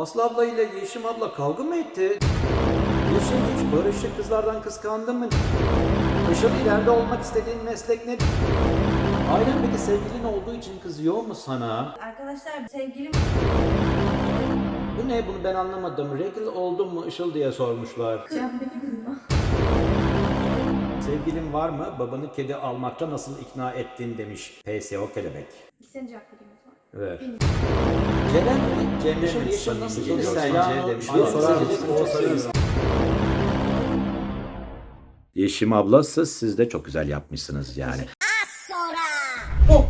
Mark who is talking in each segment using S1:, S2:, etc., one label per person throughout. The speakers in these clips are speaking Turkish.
S1: Aslı abla ile Yeşim abla kavga mı etti? Yeşim hiç Barış'ı kızlardan kıskandı mı? Işıl ileride olmak istediğin meslek ne? Ailen peki sevgilin olduğu için kızıyor mu sana?
S2: Arkadaşlar sevgilim
S1: Bu ne bunu ben anlamadım. Regl oldun mu Işıl diye sormuşlar.
S2: mi?
S1: Sevgilin var mı? Babanı kedi almakta nasıl ikna ettin demiş. PSO kelebek.
S3: Sen cevap
S1: Evet. Ceren mi? Mi? Yeşim nasıl gelir sence demiş. Ay, sorar mısın? Yeşim ablası siz de çok güzel yapmışsınız yani.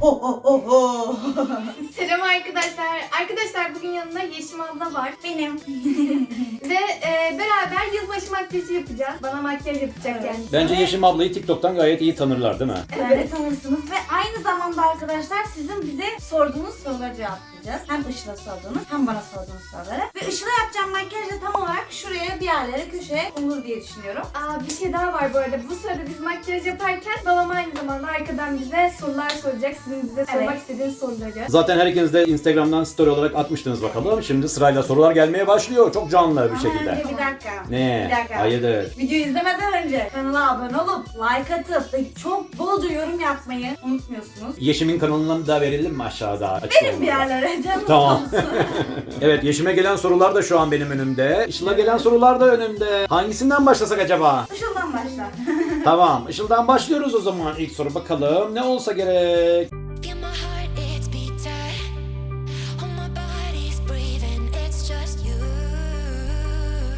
S2: Ho ho ho ho ho.
S3: Selam arkadaşlar. Arkadaşlar bugün yanında Yeşim abla var.
S2: Benim.
S3: Ve e, beraber yılbaşı makyajı yapacağız. Bana makyaj yapacak
S2: Evet.
S3: yani.
S1: Bence Yeşim ablayı TikTok'tan gayet iyi tanırlar değil mi?
S2: Evet tanırsınız ve aynı zamanda arkadaşlar sizin bize sorduğunuz soruları cevaplayacağız. Hem Işıl'a sorduğunuz hem bana sorduğunuz soruları. Ve Işıl'a yapacağım makyaj da tam olarak şuraya bir yerlere köşeye konur diye düşünüyorum.
S3: Aa bir şey daha var bu arada. Bu sırada biz makyaj yaparken babam aynı zamanda arkadan bize sorular soracak. Sizin bize sormak
S2: Evet.
S3: istediğiniz soruları.
S1: Zaten her ikiniz de Instagram'dan story olarak atmıştınız bakalım. Şimdi sırayla sorular gelmeye başlıyor. Çok canlı bir
S2: Ama
S1: şekilde.
S2: önce bir dakika.
S1: Ne?
S2: Bir dakika.
S1: Hayırdır?
S2: Videoyu izlemeden önce kanala abone olup like atıp ve çok bolca yorum yapmayı unutmuyorsunuz.
S1: Yeşim'in kanalına da verelim mi aşağıda?
S2: Benim bir yerlere canım
S1: Tamam. Evet Yeşim'e gelen sorular da şu an benim önümde. Işıl'a gelen sorular da önümde. Hangisinden başlasak acaba?
S2: Işıl'dan başla.
S1: tamam Işıl'dan başlıyoruz o zaman. İlk soru bakalım ne olsa gerek.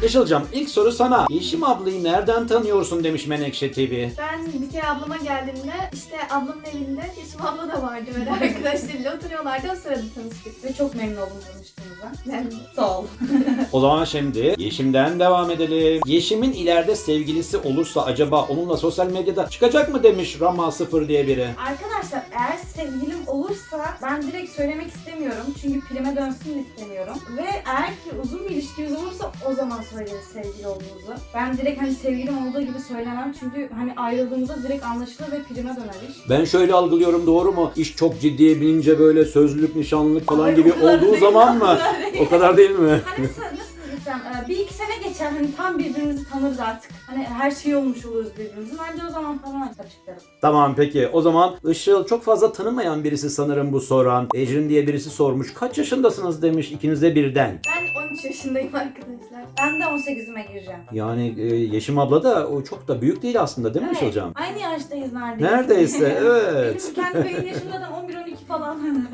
S1: Işıl'cığım ilk soru sana. Yeşim ablayı nereden tanıyorsun demiş Menekşe TV.
S3: Ben bir kere ablama geldiğimde işte ablamın evinde Yeşim abla da vardı böyle arkadaşlarıyla oturuyorlardı. O sırada tanıştık.
S2: Ve çok memnun oldum tanıştığımıza.
S3: Ben
S2: Sağ ol.
S1: O zaman şimdi Yeşim'den devam edelim. Yeşim'in ileride sevgilisi olursa acaba onunla sosyal medyada çıkacak mı demiş Rama 0 diye biri.
S2: Arkadaşlar eğer sevgilim olursa ben direkt söylemek istemiyorum. Çünkü prime dönsün istemiyorum. Ve eğer ki uzun bir ilişkimiz olursa o zaman söyleriz sevgili olduğumuzu. Ben direkt hani sevgilim olduğu gibi söylemem. Çünkü hani ayrıldığımızda direkt anlaşılır ve prime döner iş.
S1: Ben şöyle algılıyorum doğru mu? İş çok ciddiye binince böyle sözlülük, nişanlılık falan
S2: Ay,
S1: gibi olduğu zaman
S2: o
S1: mı?
S2: kadar değil.
S1: O kadar değil mi?
S2: Hani nasıl, nasıl desem e, bir iki sene geçer hani tam birbirimizi tanırız artık. Hani her şey olmuş oluruz birbirimizin. Bence o zaman falan açıklarım.
S1: Tamam peki. O zaman Işıl çok fazla tanımayan birisi sanırım bu soran. Ecrin diye birisi sormuş. Kaç yaşındasınız demiş ikinize birden.
S3: ben 13 yaşındayım arkadaşlar.
S2: Ben de 18'ime gireceğim.
S1: Yani e, Yeşim abla da o çok da büyük değil aslında değil mi
S2: Evet,
S1: Işıl'cığım?
S2: Aynı yaştayız neredeyse.
S1: Neredeyse evet.
S2: Benim kendi beyin yaşımdadan 11-12 falan.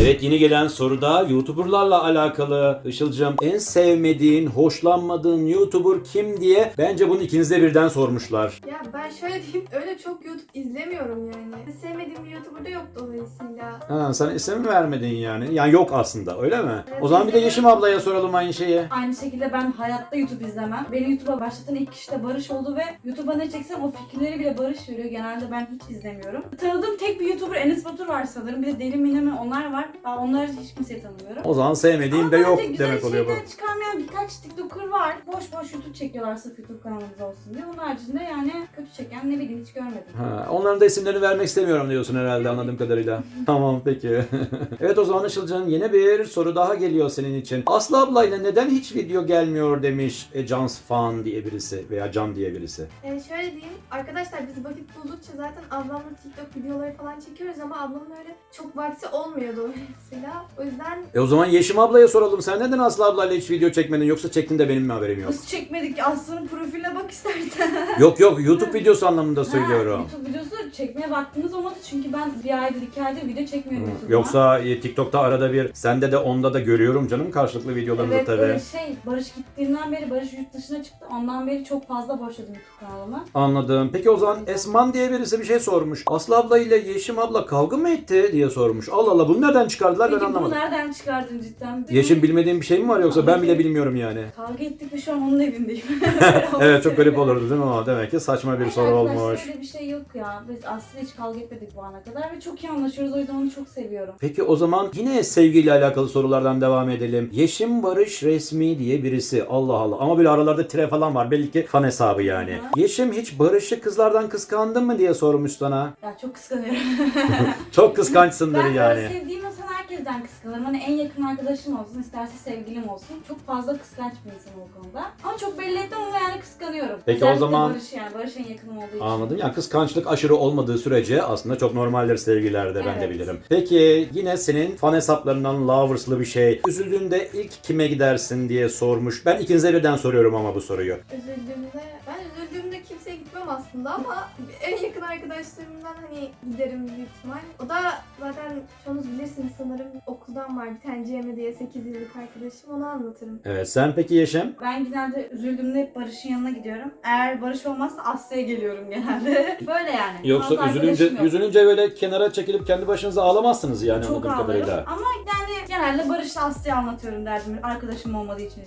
S1: Evet yeni gelen soruda YouTuber'larla alakalı. Işıl'cığım en sevmediğin, hoşlanmadığın YouTuber kim diye bence bunu ikinize birden sormuşlar.
S3: Ya ben şöyle diyeyim öyle çok YouTube izlemiyorum yani. Sevmediğim bir YouTuber da yok dolayısıyla.
S1: Ha, sen isim mi vermedin yani? Yani yok aslında öyle mi?
S3: Evet,
S1: o zaman bir de. Yeşim ablaya soralım aynı şeyi.
S2: Aynı şekilde ben hayatta YouTube izlemem. Beni YouTube'a başlatan ilk kişi de Barış oldu ve YouTube'a ne çeksem o fikirleri bile Barış veriyor. Genelde ben hiç izlemiyorum. Tanıdığım tek bir YouTuber Enes Batur var sanırım. Bir de Deli Mine mi onlar var. Ben onları hiç kimseyi tanımıyorum.
S1: O zaman sevmediğim
S2: Ama
S1: de yok
S2: bence güzel
S1: demek oluyor bu.
S2: şeyler çıkarmayan birkaç TikToker var. Boş boş YouTube çekiyorlar sırf YouTube kanalımız olsun diye. Onun haricinde yani kötü çeken ne bileyim hiç görmedim.
S1: Ha, onların da isimlerini vermek istemiyorum diyorsun herhalde anladığım kadarıyla. tamam peki. evet o zaman Işıl'cığım yeni bir soru daha geliyor senin için. Aslı ablayla neden hiç video gelmiyor demiş e, Jans Fan diye birisi veya Can diye birisi.
S3: Yani şöyle diyeyim arkadaşlar biz vakit buldukça zaten ablamla TikTok videoları falan çekiyoruz ama ablamın öyle çok vakti olmuyor dolayısıyla. O yüzden
S1: E o zaman Yeşim ablaya soralım. Sen neden Aslı ablayla hiç video çekmedin yoksa çektin de benim mi haberim yok?
S2: Biz çekmedik Aslı'nın profiline bak istersen.
S1: yok yok YouTube videosu anlamında söylüyorum.
S2: YouTube videosu çekmeye vaktimiz olmadı çünkü ben bir aydır iki aydır video çekmiyorum
S1: Hı,
S2: YouTube'da.
S1: Yoksa e, TikTok'ta arada bir sende de onda da görüyorum canım karşılıklı videolarınızı
S2: Evet
S1: tabii.
S2: e, şey Barış gittiğinden beri Barış yurt dışına çıktı. Ondan beri çok fazla boşladım YouTube kanalımı.
S1: Anladım. Peki o zaman Esman diye birisi bir şey sormuş. Aslı abla ile Yeşim abla kavga mı etti diye sormuş. Allah Allah bunu nereden çıkardılar ben
S2: Peki bunu
S1: anlamadım.
S2: nereden çıkardın cidden?
S1: Yeşim bilmediğim bir şey mi var yoksa ben bile bilmiyorum yani.
S2: Kavga ettik ve şu an onun evindeyim.
S1: Evet çok garip olurdu değil mi ama demek ki saçma bir soru olmuş.
S2: Öyle bir şey yok ya. Biz aslında hiç kavga etmedik bu ana kadar ve çok iyi anlaşıyoruz o yüzden onu çok seviyorum.
S1: Peki o zaman yine sevgiyle alakalı sorulardan devam edelim. Yeşim Barış resmi diye birisi. Allah Allah. Ama böyle aralarda tire falan var. Belli ki fan hesabı yani.
S2: Hı.
S1: Yeşim hiç Barış'ı kızlardan kıskandın mı diye sormuş sana.
S2: Ya çok kıskanıyorum.
S1: Çok kıskançsındır
S2: ben
S1: yani.
S2: böyle sevdiğim insan herkesten kıskanırım. Hani en yakın arkadaşım olsun, isterse sevgilim olsun. Çok fazla kıskanç bir insanım o konuda. Ama çok belli etmem ama yani kıskanıyorum.
S1: Peki o
S2: Özellikle
S1: zaman-
S2: Barış yani. Barış en yakınım olduğu için.
S1: Anladım. Yani kıskançlık aşırı olmadığı sürece aslında çok normaldir sevgililerde ben de
S2: Evet.
S1: bilirim. Peki yine senin fan hesaplarından lovers'lı bir şey. Üzüldüğünde ilk kime gidersin diye sormuş. Ben ikinize birden soruyorum ama bu soruyu.
S3: Üzüldüğümde, ben üzüldüğümde kimseye gitmem aslında ama en yakın arkadaşlarımdan hani giderim büyük ihtimal. O da zaten çoğunuz bilirsiniz sanırım okuldan var bir tane Cemre diye 8 yıllık arkadaşım onu anlatırım.
S1: Evet sen peki Yeşim?
S2: Ben genelde üzüldüğümde hep Barış'ın yanına gidiyorum. Eğer Barış olmazsa Asya'ya geliyorum genelde. Böyle yani.
S1: Yoksa
S2: Fazla
S1: üzülünce
S2: arkadaşım yok.
S1: üzülünce böyle kenara çekilip kendi başınıza ağlamazsınız yani
S2: Çok
S1: anladığım
S2: ağlarım
S1: kadarıyla.
S2: ama yani genelde Barış'la Asya'ya anlatıyorum derdim arkadaşım olmadığı için.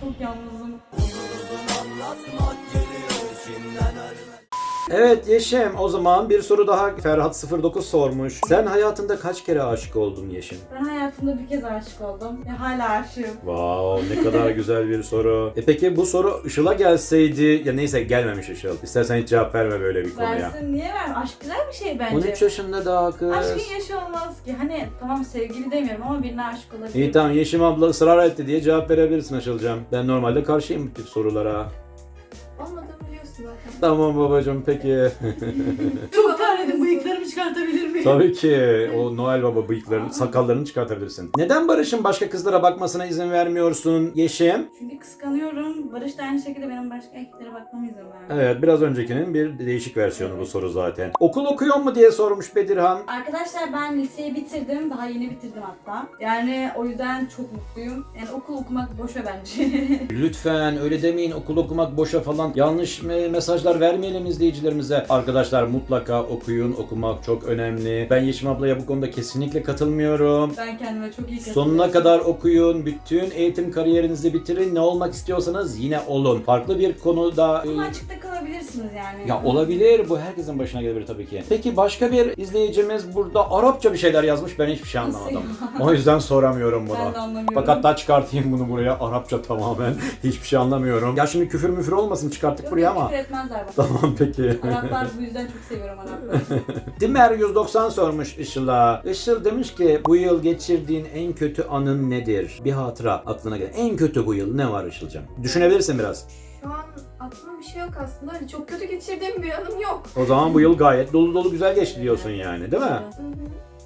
S2: Çok yalnızım.
S1: Evet Yeşim o zaman bir soru daha Ferhat 09 sormuş. Sen hayatında kaç kere aşık oldun Yeşim?
S2: Ben hayatımda bir kez aşık oldum ve hala aşığım.
S1: Wow ne kadar güzel bir soru. E peki bu soru Işıl'a gelseydi ya neyse gelmemiş Işıl. İstersen hiç cevap verme böyle bir konuya.
S2: Versin niye ver? Aşk güzel bir şey bence.
S1: 13 yaşında daha kız.
S2: Aşkın yaşı olmaz ki. Hani tamam sevgili demiyorum ama birine aşık olabilir.
S1: İyi tamam Yeşim abla ısrar etti diye cevap verebilirsin Işıl'cığım. Ben normalde karşıyım bu tip sorulara.
S3: Zaten.
S1: Tamam babacığım peki.
S2: Çok terledim bıyıklarımı çıkartabilir?
S1: Tabii ki o Noel Baba bıyıklarını, sakallarını çıkartabilirsin. Neden Barış'ın başka kızlara bakmasına izin vermiyorsun Yeşim?
S2: Çünkü kıskanıyorum. Barış da aynı şekilde benim başka erkeklere bakmama izin vermiyor.
S1: Evet biraz öncekinin bir değişik versiyonu bu soru zaten. Okul okuyor mu diye sormuş Bedirhan.
S2: Arkadaşlar ben liseyi bitirdim. Daha yeni bitirdim hatta. Yani o yüzden çok mutluyum. Yani okul okumak boşa bence.
S1: Lütfen öyle demeyin okul okumak boşa falan yanlış me- mesajlar vermeyelim izleyicilerimize. Arkadaşlar mutlaka okuyun okumak çok önemli. Ben Yeşim ablaya bu konuda kesinlikle katılmıyorum.
S2: ben kendime çok iyi katılıyorum.
S1: Sonuna kadar okuyun, bütün eğitim kariyerinizi bitirin, ne olmak istiyorsanız yine olun. Farklı bir konuda...
S2: Ama açıkta kalabilirsiniz yani.
S1: Ya olabilir, bu herkesin başına gelebilir tabii ki. Peki başka bir izleyicimiz burada Arapça bir şeyler yazmış, ben hiçbir şey anlamadım. O yüzden soramıyorum bunu.
S2: Ben de anlamıyorum.
S1: Bak hatta çıkartayım bunu buraya, Arapça tamamen. Hiçbir şey anlamıyorum. Ya şimdi küfür müfür olmasın çıkarttık
S2: Yok,
S1: buraya ama.
S2: küfür etmezler bak.
S1: Tamam peki.
S2: Araplar bu yüzden çok seviyorum Arapları.
S1: Dimer 190 sormuş Işıl'a. Işıl demiş ki bu yıl geçirdiğin en kötü anın nedir? Bir hatıra aklına gelen. En kötü bu yıl ne var Işıl'cığım? Düşünebilirsin biraz.
S3: Şu an aklıma bir şey yok aslında. Öyle çok kötü geçirdiğim bir anım yok.
S1: O zaman bu yıl gayet dolu dolu güzel geçti diyorsun yani değil mi?
S3: Hı hı.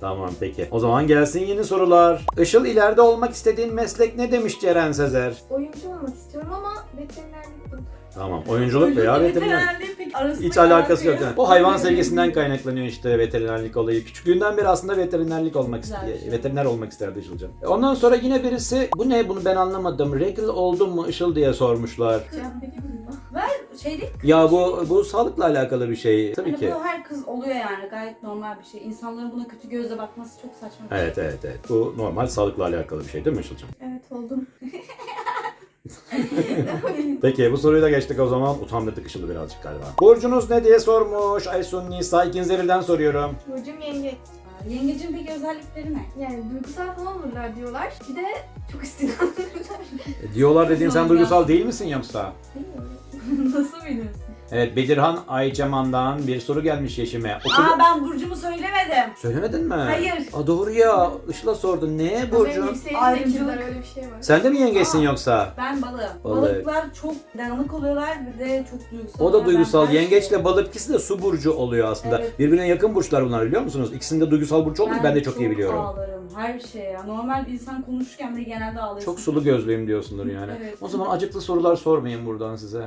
S1: Tamam peki. O zaman gelsin yeni sorular. Işıl ileride olmak istediğin meslek ne demiş Ceren Sezer?
S3: Oyuncu olmak istiyorum ama veterinerlik bu.
S1: Tamam oyunculuk veya veteriner.
S2: Veterinerliğin peki arasında
S1: Hiç alakası yok.
S2: yok.
S1: O hayvan sevgisinden kaynaklanıyor işte veterinerlik olayı. Küçüklüğünden beri aslında veterinerlik olmak
S2: Güzel
S1: istiyor.
S2: şey.
S1: Veteriner olmak isterdi Işıl'cığım. Ondan sonra yine birisi bu ne bunu ben anlamadım. Regal oldun mu Işıl diye sormuşlar.
S3: Vereyim mi?
S2: Ver şey değil.
S1: Ya bu bu sağlıkla alakalı bir şey tabii
S2: Hani
S1: ki.
S2: bu her kız oluyor yani gayet normal bir şey. İnsanların buna kötü gözle bakması çok saçma. bir şey.
S1: Evet evet evet. Bu normal sağlıkla alakalı bir şey değil mi Işıl'cığım?
S3: Evet oldum.
S1: Peki bu soruyu da geçtik o zaman. Utandırdık Işıl'ı birazcık galiba. Burcunuz ne diye sormuş Aysun Nisa. İkinize birden soruyorum.
S3: Burcum yengeç.
S2: Aa, Yengecin peki özellikleri ne?
S3: Yani duygusal falan olurlar diyorlar. Bir de çok istinadlılar.
S1: E, diyorlar dediğin sen duygusal değil misin yoksa?
S3: Bilmiyorum.
S2: Nasıl biliyorsun?
S1: Evet Bedirhan Ayceman'dan bir soru gelmiş Yeşim'e. Okul...
S2: Aa ben burcumu söylemedim.
S1: Söylemedin mi?
S2: Hayır.
S1: Aa, doğru ya. Işıl'a sordun. Ne Burcu?
S2: Ayrımcılık.
S3: öyle bir şey var.
S1: Sen de mi yengeçsin
S2: Aa.
S1: yoksa?
S2: Ben balığım.
S1: Balık.
S2: Balıklar çok dağınık oluyorlar bir de çok duygusal.
S1: O da duygusal.
S2: Ben
S1: Yengeçle
S2: şeyi-
S1: balık ikisi de su burcu oluyor aslında.
S2: Evet.
S1: Birbirine yakın burçlar bunlar biliyor musunuz? İkisinde duygusal burç olduğunu ben de çok iyi biliyorum.
S2: ağlarım her şeye. Normal bir insan konuşurken bile genelde ağlıyorsun.
S1: Çok sulu gözlüyüm diyorsundur yani.
S2: Evet.
S1: O zaman acıklı sorular sormayayım buradan size.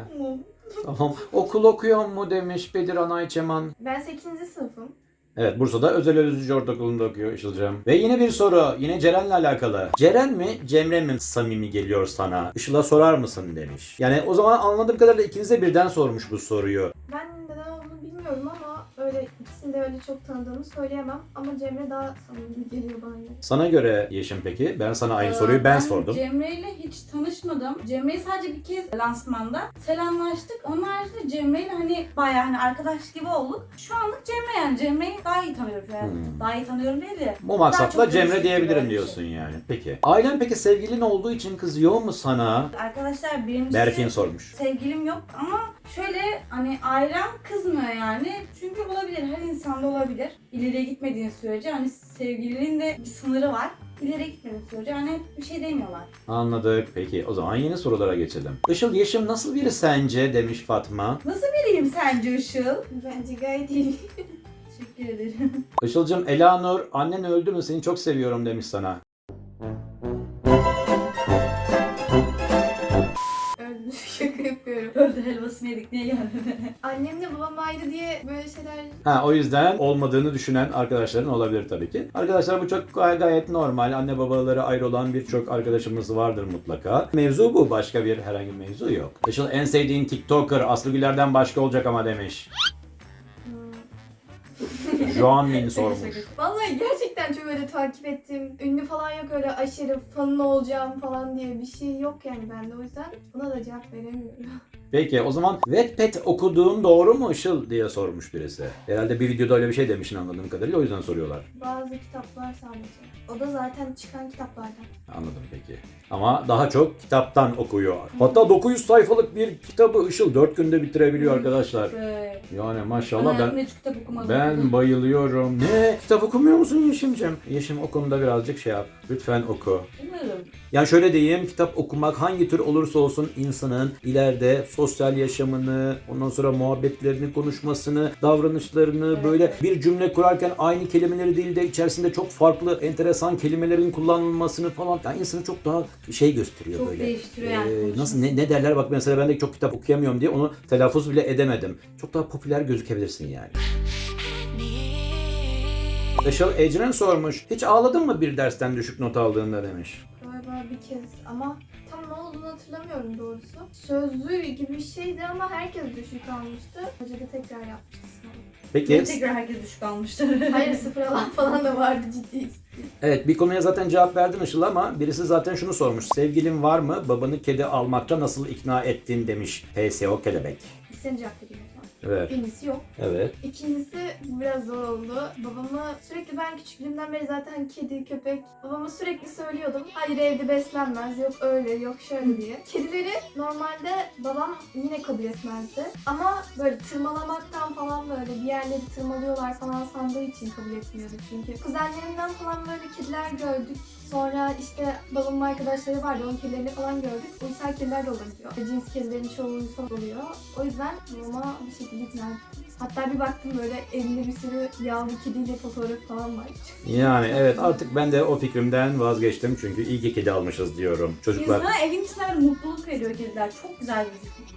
S1: Tamam. Okul okuyor mu demiş Bedirhan Ayçeman.
S3: Ben 8. sınıfım.
S1: Evet Bursa'da Özel Özücü Ortaokulu'nda okuyor Işıl'cığım. Ve yine bir soru. Yine Ceren'le alakalı. Ceren mi Cemre mi samimi geliyor sana? Işıl'a sorar mısın demiş. Yani o zaman anladığım kadarıyla ikinize birden sormuş bu soruyu.
S3: Ben neden olduğunu bilmiyorum ama öyle ikisini de öyle çok tanıdığımı söyleyemem. Ama Cemre daha samimi geliyor bana.
S1: Sana göre Yeşim peki? Ben sana aynı
S2: Ee,
S1: soruyu ben sordum.
S2: Cemre ile hiç tanışmadım. Cemre'yi sadece bir kez lansmanda selamlaştık. Onun haricinde Cemre ile hani bayağı hani arkadaş gibi olduk. Şu anlık Cemre yani. Cemre'yi daha iyi tanıyorum. Yani
S1: Hmm.
S2: Daha iyi tanıyorum değil de.
S1: Bu maksatla
S2: Daha çok
S1: Cemre diyebilirim
S2: bir
S1: diyorsun
S2: şey.
S1: yani. Peki. Ailen peki sevgilin olduğu için kızıyor mu sana?
S2: Arkadaşlar birincisi
S1: Berfin sormuş.
S2: sevgilim yok ama Şöyle hani ailem kızmıyor yani. Çünkü olabilir. Her insanda olabilir. İleriye gitmediğin sürece hani sevgililiğin de bir sınırı var. İleriye gitmediğin sürece hani bir şey demiyorlar.
S1: Anladık. Peki o zaman yeni sorulara geçelim. Işıl Yeşim nasıl biri sence demiş Fatma.
S2: Nasıl biriyim sence Işıl?
S3: Bence gayet iyi.
S2: Teşekkür ederim.
S1: Işıl'cım Elanur annen öldü mü seni çok seviyorum demiş sana.
S2: Öldü helvasını yedik niye geldin?
S3: Annemle babam ayrı diye böyle şeyler
S1: Ha o yüzden olmadığını düşünen arkadaşların olabilir tabii ki. Arkadaşlar bu çok gay- gayet normal. Anne babaları ayrı olan birçok arkadaşımız vardır mutlaka. Mevzu bu. Başka bir herhangi bir mevzu yok. Işıl en sevdiğin TikToker Aslı Güler'den başka olacak ama demiş.
S3: Hmm.
S1: Joanmin sormuş.
S3: Vallahi gerçekten çok öyle takip ettim. Ünlü falan yok öyle aşırı fanın olacağım falan diye bir şey yok yani bende o yüzden buna da cevap veremiyorum.
S1: Peki o zaman Wattpad okuduğun doğru mu Işıl diye sormuş birisi. Herhalde bir videoda öyle bir şey demişsin anladığım kadarıyla o yüzden soruyorlar.
S3: Bazı kitaplar sadece. O da zaten çıkan kitaplardan.
S1: Anladım peki. Ama daha çok kitaptan okuyor. Hatta 900 sayfalık bir kitabı Işıl 4 günde bitirebiliyor arkadaşlar.
S2: Evet.
S1: Yani maşallah ben
S2: kitap okumadım.
S1: ben bayılıyorum. Ne? Kitap okumuyor musun Yeşim'cim? Yeşim o konuda birazcık şey yap. Lütfen oku.
S2: Umarım.
S1: Yani şöyle diyeyim, kitap okumak hangi tür olursa olsun insanın ileride sosyal yaşamını, ondan sonra muhabbetlerini, konuşmasını, davranışlarını
S2: Evet.
S1: böyle bir cümle kurarken aynı kelimeleri değil de içerisinde çok farklı, enteresan kelimelerin kullanılmasını falan yani insanı çok daha şey gösteriyor
S2: Çok
S1: böyle.
S2: değiştiriyor yani
S1: Ee,
S2: konuşması.
S1: nasıl ne, ne derler bak mesela ben de çok kitap okuyamıyorum diye onu telaffuz bile edemedim. Çok daha popüler gözükebilirsin yani. Işıl Ecren sormuş. Hiç ağladın mı bir dersten düşük not aldığında demiş.
S3: Galiba bir kez ama tam ne olduğunu hatırlamıyorum doğrusu. Sözlü gibi bir şeydi ama herkes düşük almıştı. Hoca da tekrar yapmıştı sınavı.
S1: Peki
S2: Tekrar herkes düşük almıştır.
S3: Hayır sıfır alan falan da vardı ciddi.
S1: Evet bir konuya zaten cevap verdin Işıl ama birisi zaten şunu sormuş. Sevgilin var mı? Babanı kedi almakta nasıl ikna ettin demiş. PSO kelebek.
S3: Sene cevap zaman.
S1: Evet.
S3: Birincisi yok.
S1: Evet.
S3: İkincisi bu biraz zor oldu. Babamı sürekli ben küçüklüğümden beri zaten kedi, köpek. Babama sürekli söylüyordum. Hayır evde beslenmez. Yok öyle, yok şöyle diye. Kedileri normalde babam yine kabul etmezdi. Ama böyle tırmalamaktan falan böyle bir yerleri tırmalıyorlar falan sandığı için kabul etmiyordu çünkü. Kuzenlerimden falan böyle kediler gördük. Sonra işte babamın arkadaşları vardı, onun kedilerini falan gördük. Uysal kediler de olabiliyor. Cins kedilerin çoğu uysal oluyor. O yüzden babama bir şekilde ikna ettim. Hatta bir baktım böyle elinde bir sürü yavru kediyle fotoğraf falan var.
S1: Yani evet artık ben de o fikrimden vazgeçtim çünkü iyi ki kedi almışız diyorum. Çocuklar
S2: İnsana evin içinde böyle mutluluk veriyor kediler. Çok güzel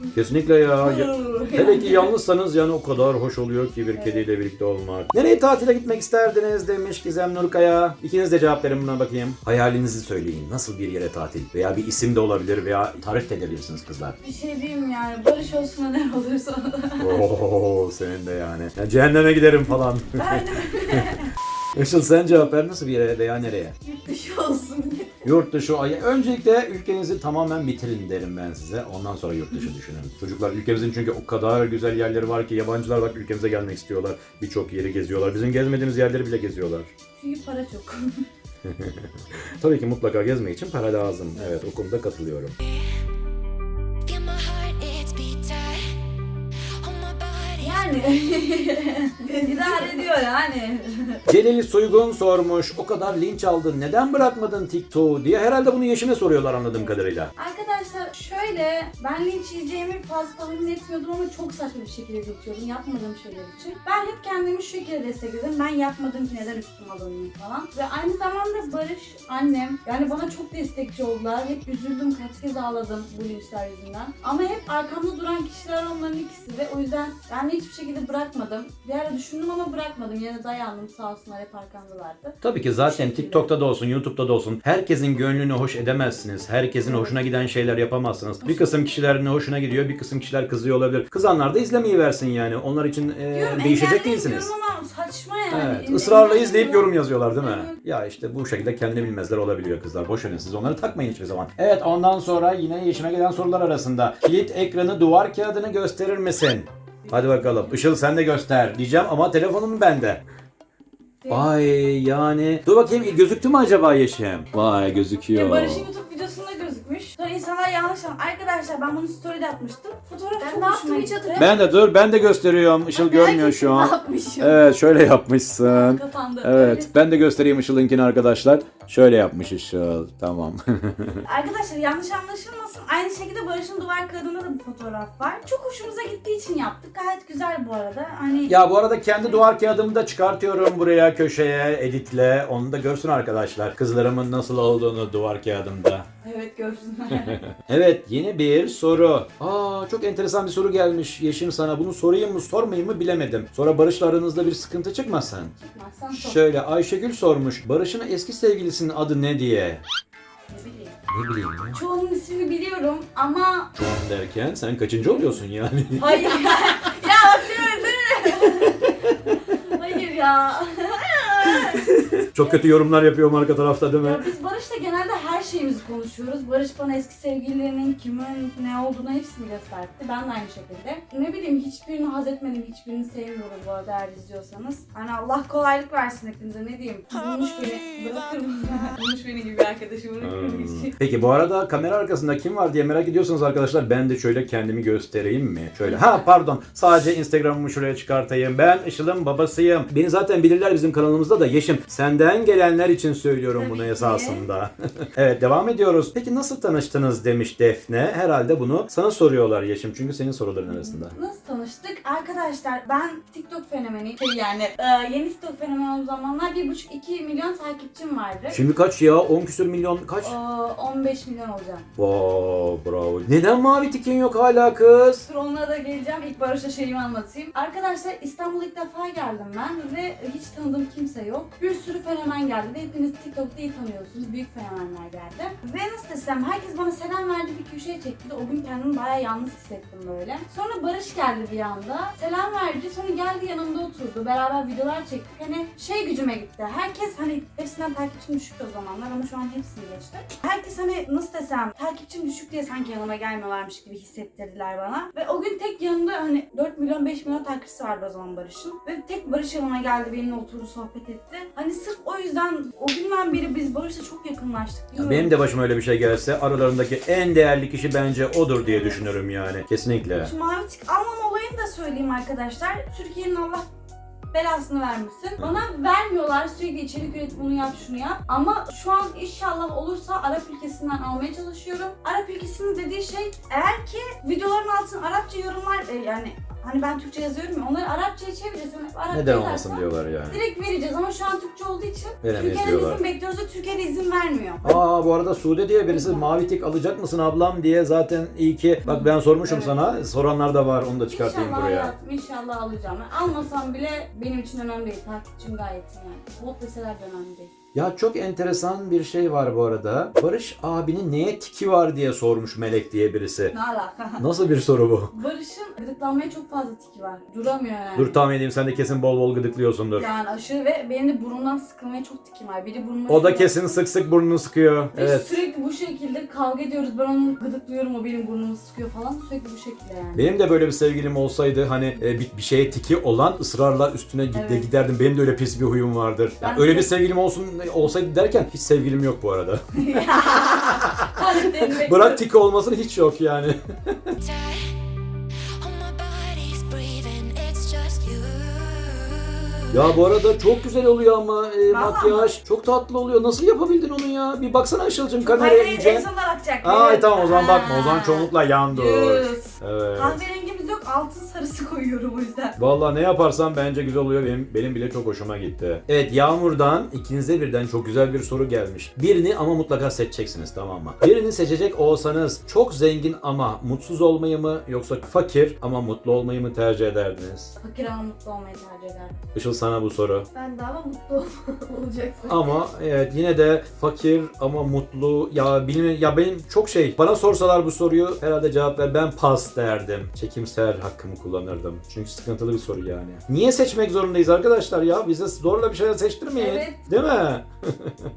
S2: bir
S1: kesinlikle ya. ya-. Hele ki yalnızsanız yani o kadar hoş oluyor ki bir
S2: Evet.
S1: kediyle birlikte olmak. Nereye tatile gitmek isterdiniz demiş Gizem Nurkaya. İkiniz de cevap verin buna bakayım. Hayalinizi söyleyin. Nasıl bir yere tatil? Veya bir isim de olabilir veya tarif de edebilirsiniz kızlar.
S2: Bir şey diyeyim yani barış olsun da ne olursa.
S1: Oo senin de yani. Ya cehenneme giderim falan.
S2: ben de
S1: Işıl sen cevap ver nasıl bir yere veya nereye?
S3: Yurt dışı olsun.
S1: Yurt dışı ay öncelikle ülkenizi tamamen bitirin derim ben size. Ondan sonra yurt dışı düşünün. Çocuklar ülkemizin çünkü o kadar güzel yerleri var ki yabancılar bak ülkemize gelmek istiyorlar. Birçok yeri geziyorlar. Bizim gezmediğimiz yerleri bile geziyorlar.
S2: çünkü para çok.
S1: Tabii ki mutlaka gezmek için para lazım. Evet o konuda katılıyorum.
S2: Yani idare ediyor yani.
S1: Celil Suygun sormuş. O kadar linç aldın. Neden bırakmadın TikTok'u diye. Herhalde bunu Yeşim'e soruyorlar anladığım kadarıyla.
S2: Arkadaşlar şöyle ben linç yiyeceğimi fazla tahmin etmiyordum ama çok saçma bir şekilde linç yiyordum yapmadığım şeyler için. Ben hep kendimi şu şekilde destekledim. Ben yapmadım ki neden üstüme alınayım falan. Ve aynı zamanda Barış annem yani bana çok destekçi oldular. Hep üzüldüm kaç kez ağladım bu linçler yüzünden. Ama hep arkamda duran kişiler onların ikisi de. O yüzden ben hiçbir şekilde bırakmadım. Bir ara düşündüm ama bırakmadım. Yine dayandım sağ olsunlar hep arkamdalardı.
S1: Tabii ki zaten. TikTok'ta da olsun, YouTube'da da olsun herkesin gönlünü hoş edemezsiniz. Herkesin hoşuna giden şeyler yapamazsınız. Bir kısım kişilerin hoşuna gidiyor, bir kısım kişiler kızıyor olabilir. Kızanlar da izlemeyi versin yani. Onlar için e,
S2: Diyorum,
S1: değişecek değilsiniz.
S2: ama saçma yani.
S1: Evet, ısrarla izleyip yorum yazıyorlar değil mi? Ya işte bu şekilde kendini bilmezler olabiliyor kızlar. Boş verin siz onları takmayın hiçbir zaman. Evet ondan sonra yine Yeşim'e gelen sorular arasında. Kilit ekranı duvar kağıdını gösterir misin? Hadi bakalım. Işıl sen de göster diyeceğim ama telefonum bende. Vay yani. Dur bakayım gözüktü mü acaba Yeşim? Vay gözüküyor.
S2: Barış'ın YouTube videosunda gözükmüş. Sonra insanlar yanlış anladı. Arkadaşlar ben bunu story'de atmıştım. Fotoğraf
S3: Ben
S2: çok
S3: ne
S2: hoşuma
S3: hiç
S2: gitti.
S3: hatırlamıyorum.
S1: Ben de dur ben de gösteriyorum. Işıl görmüyor şu
S3: Ne
S1: an.
S3: yapmışım?
S1: Evet şöyle yapmışsın.
S2: Kapandı.
S1: Evet
S2: Öyle-
S1: ben de göstereyim Işıl'ınkini arkadaşlar. Şöyle yapmış Işıl. Tamam.
S2: Arkadaşlar yanlış anlaşılmasın. Aynı şekilde Barış'ın duvar kağıdında da bir fotoğraf var. Çok hoşumuza gittiği için yaptık. Gayet güzel bu arada. Hani
S1: ya bu arada kendi duvar kağıdımı da çıkartıyorum buraya köşeye editle. Onu da görsün arkadaşlar. Kızlarımın nasıl olduğunu duvar kağıdımda.
S2: evet görsünler.
S1: Evet yeni bir soru. Aa çok enteresan bir soru gelmiş Yeşim sana. Bunu sorayım mı sormayayım mı bilemedim. Sonra Barış'la aranızda bir sıkıntı çıkmasın.
S2: Çıkmazsan sor.
S1: Şöyle Ayşegül sormuş. Barış'ın eski sevgilisinin adı ne diye.
S2: Ne bileyim.
S1: Ne bileyim ya.
S2: Çoğunun ismini biliyorum ama
S1: Çoğun derken sen kaçıncı oluyorsun yani?
S2: hayır. ya bak sen öyle Hayır ya.
S1: Çok kötü yorumlar yapıyorum arka tarafta değil mi?
S2: Ya biz Barış'la genelde her şeyimizi konuşuyoruz. Barış bana eski sevgililerinin kimin ne olduğunu hepsini gösterdi. Ben de aynı şekilde. Ne bileyim hiçbirini haz etmedim, hiçbirini sevmiyorum bu arada eğer izliyorsanız. Hani Allah kolaylık versin hepinize ne diyeyim. Bulmuş beni bırakır mısın? Bulmuş beni gibi bir arkadaşı bırakır
S1: Hmm.
S2: mısın?
S1: Peki bu arada kamera arkasında kim var diye merak ediyorsanız arkadaşlar ben de şöyle kendimi göstereyim mi? Şöyle ha pardon sadece Instagram'ımı şuraya çıkartayım. Ben Işıl'ın babasıyım. Beni zaten bilirler bizim kanalımızda da Yeşim senden gelenler için söylüyorum
S2: Tabii
S1: bunu
S2: ki.
S1: esasında. evet devam ediyoruz. Peki nasıl tanıştınız demiş Defne. Herhalde bunu sana soruyorlar Yeşim çünkü senin soruların arasında.
S2: Nasıl tanıştık? Arkadaşlar ben TikTok fenomeni şey yani e, yeni TikTok fenomeni olduğum zamanlar 1,5-2 milyon takipçim vardı.
S1: Şimdi kaç ya? 10 küsür milyon kaç?
S2: E, 15 milyon olacağım.
S1: Wow, bravo. Neden mavi tikin yok hala kız?
S2: Dur onlara da geleceğim. İlk Barış'a şeyimi anlatayım. Arkadaşlar İstanbul'a ilk defa geldim ben ve hiç tanıdığım kimse yok. Bir sürü fenomen geldi ve hepiniz TikTok'ta iyi tanıyorsunuz. Büyük fenomenler geldi. Ve nasıl desem herkes bana selam verdi bir köşeye çekti. O gün kendimi bayağı yalnız hissettim böyle. Sonra Barış geldi bir anda. Selam verdi. Sonra geldi yanımda oturdu. Beraber videolar çektik. Hani şey gücüme gitti. Herkes hani hepsinden takipçim düşüktü o zamanlar ama şu an hepsini geçti. Herkes hani nasıl desem takipçim düşük diye sanki yanıma gelmiyorlarmış gibi hissettirdiler bana. Ve o gün tek yanımda hani 4 milyon 5 milyon takipçisi vardı o zaman Barış'ın. Ve tek Barış yanıma geldi benimle oturdu sohbet etti. Hani sırf o yüzden o günden beri biz Barış'la çok yakınlaştık.
S1: Ya
S2: Bilmiyorum.
S1: benim de başıma öyle bir şey gelse aralarındaki en değerli kişi bence odur diye düşünürüm yani. Kesinlikle.
S2: Şu mavi tik almam olayını da söyleyeyim arkadaşlar. Türkiye'nin Allah belasını vermesin. Bana vermiyorlar sürekli içerik üret bunu yap şunu yap. Ama şu an inşallah olursa Arap ülkesinden almaya çalışıyorum. Arap ülkesinin dediği şey eğer ki videoların altına Arapça yorumlar e, yani hani ben Türkçe yazıyorum ya onları Arapçaya çevirirsen Arapça
S1: Neden
S2: yazarsan
S1: olmasın diyorlar yani.
S2: Direkt vereceğiz ama şu an Türkçe olduğu için
S1: Veremeyiz
S2: Türkiye'den
S1: diyorlar.
S2: izin bekliyoruz ve Türkiye'de izin vermiyor.
S1: Aa bu arada Sude diye birisi mavi tik alacak mısın ablam diye zaten iyi ki bak ben sormuşum
S2: Evet.
S1: sana soranlar da var onu da çıkartayım
S2: İnşallah
S1: buraya.
S2: hayatım, inşallah alacağım. Almasam bile benim için önemli değil. Takipçim gayet iyi yani. Bot deseler de önemli değil.
S1: Ya çok enteresan bir şey var bu arada. Barış abinin neye tiki var diye sormuş Melek diye birisi.
S2: Ne alaka?
S1: Nasıl bir soru bu?
S2: Barış'ın gıdıklanmaya çok fazla tiki var. Duramıyor yani.
S1: Dur tahmin edeyim sen de kesin bol bol gıdıklıyorsundur.
S2: Yani aşırı ve benim de burnumdan sıkılmaya çok tikim var. Biri burnuma
S1: O da kesin sık sık burnunu sıkıyor.
S2: Ve
S1: Evet.
S2: sürekli bu şekilde kavga ediyoruz. Ben onu gıdıklıyorum, o benim burnumu sıkıyor falan. Sürekli bu şekilde yani.
S1: Benim de böyle bir sevgilim olsaydı hani e, bir, bir şeye tiki olan ısrarla üstüne
S2: Evet.
S1: giderdim. Benim de öyle pis bir huyum vardır. Ya
S2: Ben
S1: öyle bir sevgilim olsun olsaydı derken hiç sevgilim yok bu arada. Bırak tiki olmasını hiç yok yani. Ya bu arada çok güzel oluyor ama e,
S2: Vallahi
S1: makyaj. Çok tatlı oluyor. Nasıl yapabildin onu ya? Bir baksana Işıl'cım
S2: Hayır,
S1: kameraya
S2: hayır, en
S1: iyice.
S2: bakacak.
S1: Ay tamam o zaman bakma. O zaman çoğunlukla yan dur.
S2: Yüz.
S1: Evet.
S2: Kahverengimiz yok, altın sarısı koyuyorum o yüzden.
S1: Vallahi ne yaparsam bence güzel oluyor. Benim benim bile çok hoşuma gitti. Evet Yağmur'dan ikinize birden çok güzel bir soru gelmiş. Birini ama mutlaka seçeceksiniz tamam mı? Birini seçecek olsanız çok zengin ama mutsuz olmayı mı yoksa fakir ama mutlu olmayı mı tercih ederdiniz?
S2: Fakir ama mutlu olmayı tercih ederdim.
S1: Işıl sana bu soru.
S3: Ben de ama mutlu olacaksın.
S1: Ama evet yine de fakir ama mutlu ya bilmiyorum ya benim çok şey bana sorsalar bu soruyu herhalde cevap ver ben pas derdim. Çekimser hakkımı kullanırdım. Çünkü sıkıntılı bir soru yani. Niye seçmek zorundayız arkadaşlar ya? Bize zorla bir şeyler seçtirmeyin.
S2: Evet.
S1: Değil mi?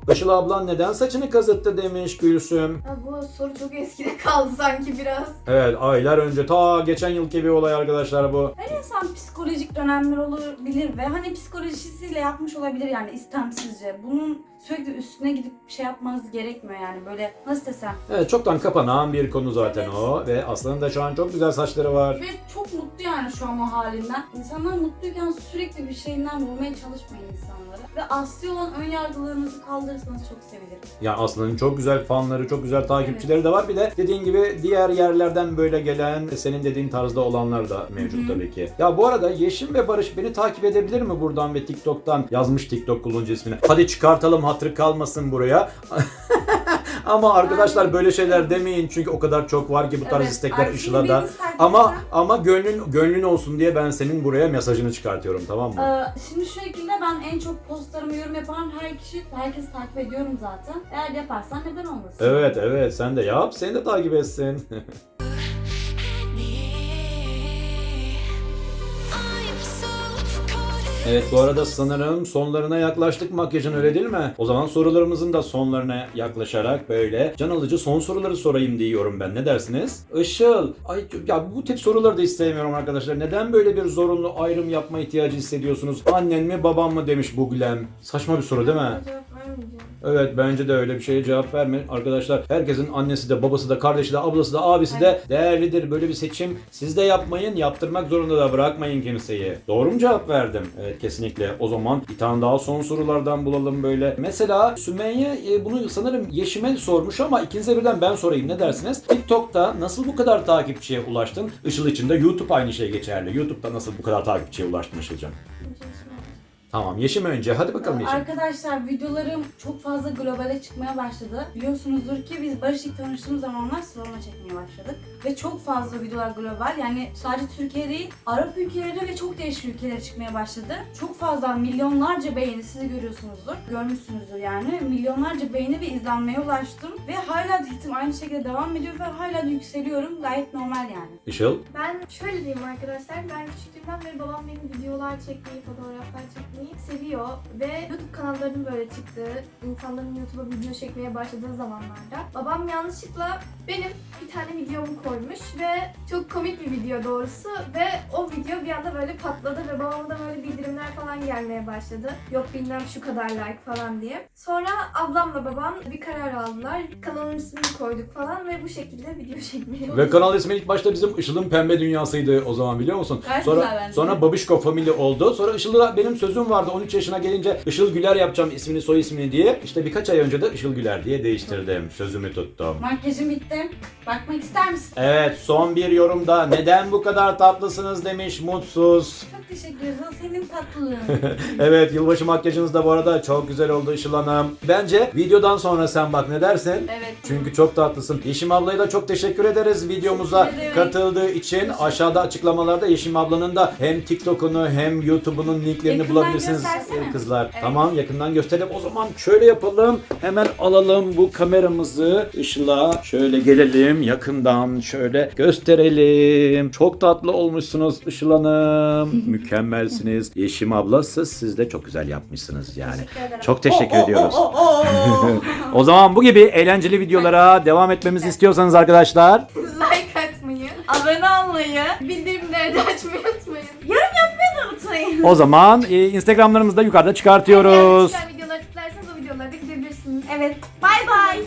S1: Işıl ablan neden saçını kazıttı demiş Gülsüm.
S3: Ha, bu soru çok eskide kaldı sanki biraz.
S1: Evet aylar önce ta geçen yılki bir olay arkadaşlar bu.
S2: Her insan psikolojik dönemler olabilir ve hani psikolojisiyle yapmış olabilir yani istemsizce. Bunun sürekli üstüne gidip şey yapmanız gerekmiyor yani böyle nasıl desem.
S1: Evet çoktan kapanan bir konu zaten
S2: Evet.
S1: o ve Aslan'ın da şu an çok güzel saçları var.
S2: Ve çok mutlu yani şu an o halinden. İnsanlar mutluyken sürekli bir şeyinden vurmaya çalışmayın insanları. Ve asli olan ön yargılarınızı kaldırırsanız çok sevinirim.
S1: Ya Aslan'ın çok güzel fanları, çok güzel takipçileri de var. Bir de dediğin gibi diğer yerlerden böyle gelen, senin dediğin tarzda olanlar da mevcut
S2: Hı hı.
S1: tabii ki. Ya bu arada Yeşim ve Barış beni takip edebilir mi buradan ve TikTok'tan? Yazmış TikTok kullanıcı ismini. Hadi çıkartalım hatırı kalmasın buraya. Ama arkadaşlar böyle şeyler demeyin çünkü o kadar çok var ki bu tarz
S2: Evet,
S1: istekler
S2: Ay,
S1: Işıl'a da. Ama ama gönlün gönlün olsun diye ben senin buraya mesajını çıkartıyorum tamam mı?
S2: Ee, şimdi şu şekilde ben en çok postlarımı yorum yapan her kişi, herkesi takip ediyorum zaten. Eğer yaparsan neden olmasın?
S1: Evet evet sen de yap seni de takip etsin. Evet bu arada sanırım sonlarına yaklaştık makyajın öyle değil mi? O zaman sorularımızın da sonlarına yaklaşarak böyle can alıcı son soruları sorayım diyorum ben. Ne dersiniz? Işıl. Ay ya bu tip soruları da istemiyorum arkadaşlar. Neden böyle bir zorunlu ayrım yapma ihtiyacı hissediyorsunuz? Annen mi babam mı demiş Bugülem. Saçma bir soru değil mi?
S3: Vermeyeceğim.
S1: Evet bence de öyle bir şeye cevap verme. Arkadaşlar herkesin annesi de babası da kardeşi de ablası da abisi de değerlidir. Böyle bir seçim siz de yapmayın. Yaptırmak zorunda da bırakmayın kimseyi. Doğru mu cevap verdim? Evet kesinlikle. O zaman bir tane daha son sorulardan bulalım böyle. Mesela Sümeyye e, bunu sanırım Yeşim'e sormuş ama ikinize birden ben sorayım. Ne dersiniz? TikTok'ta nasıl bu kadar takipçiye ulaştın? Işıl için de YouTube aynı şey geçerli. YouTube'da nasıl bu kadar takipçiye ulaştın Işıl'cığım? Tamam Yeşim önce. Hadi bakalım Yeşim.
S2: Arkadaşlar videolarım çok fazla globale çıkmaya başladı. Biliyorsunuzdur ki biz Barış ilk tanıştığımız zamanlar sıralama çekmeye başladık. Ve çok fazla videolar global yani sadece Türkiye değil Arap ülkeleri ve çok değişik ülkelere çıkmaya başladı. Çok fazla milyonlarca beğeni siz görüyorsunuzdur. Görmüşsünüzdür yani. Milyonlarca beğeni ve izlenmeye ulaştım. Ve hala hitim aynı şekilde devam ediyor ve hala yükseliyorum. Gayet normal yani.
S1: Işıl.
S3: Ben şöyle diyeyim arkadaşlar, ben küçüklüğümden beri babam benim videolar çekmeyi, fotoğraflar çekmeyi seviyor ve YouTube kanallarının böyle çıktığı, insanların YouTube'a video çekmeye başladığı zamanlarda babam yanlışlıkla benim bir tane videomu koymuş ve çok komik bir video doğrusu ve o video bir anda böyle patladı ve babama da böyle bildirimler falan gelmeye başladı. Yok bilmem şu kadar like falan diye. Sonra ablamla babam bir karar aldılar. Kanalın ismini koyduk falan ve bu şekilde video çekmeye
S1: Ve kanal ismi ilk başta bizim Işıl'ın pembe dünyasıydı o zaman biliyor musun?
S2: Gayet güzel
S1: sonra
S2: bence.
S1: sonra Babişko Family oldu. Sonra Işıl'da benim sözüm vardı 13 yaşına gelince Işıl Güler yapacağım ismini soy ismini diye. İşte birkaç ay önce de Işıl Güler diye değiştirdim. Sözümü tuttum.
S2: Makyajım bitti. Bakmak ister misin?
S1: Evet son bir yorumda neden bu kadar tatlısınız demiş mutsuz.
S2: Teşekkür ederim. Senin tatlılığın.
S1: Evet yılbaşı makyajınız da bu arada çok güzel oldu Işıl Hanım. Bence videodan sonra sen bak ne dersin?
S2: evet.
S1: Çünkü çok tatlısın. Yeşim ablaya da çok teşekkür ederiz videomuza
S2: Teşekkür ederim.
S1: katıldığı için. Aşağıda açıklamalarda Yeşim ablanın da hem TikTok'unu hem YouTube'unun linklerini
S2: Yakından
S1: bulabilirsiniz
S2: göstersene.
S1: kızlar.
S2: Evet.
S1: Tamam yakından gösterelim. O zaman şöyle yapalım. Hemen alalım bu kameramızı Işıl'a. Şöyle gelelim yakından şöyle gösterelim. Çok tatlı olmuşsunuz Işıl Hanım. Mükemmelsiniz. Yeşim ablası siz de çok güzel yapmışsınız yani.
S2: Teşekkür.
S1: Çok teşekkür
S2: Oh, oh,
S1: ediyoruz.
S2: oh, oh, oh.
S1: O zaman bu gibi eğlenceli videolara devam etmemizi istiyorsanız arkadaşlar
S3: like atmayı,
S2: Abone olmayı
S3: bildirimleri de açmayı unutmayın.
S2: unutmayın.
S1: o zaman e, Instagramlarımızı da yukarıda çıkartıyoruz.
S3: güzel videolar tıklarsanız o videolara da gidebilirsiniz.
S2: Evet. Bay bay.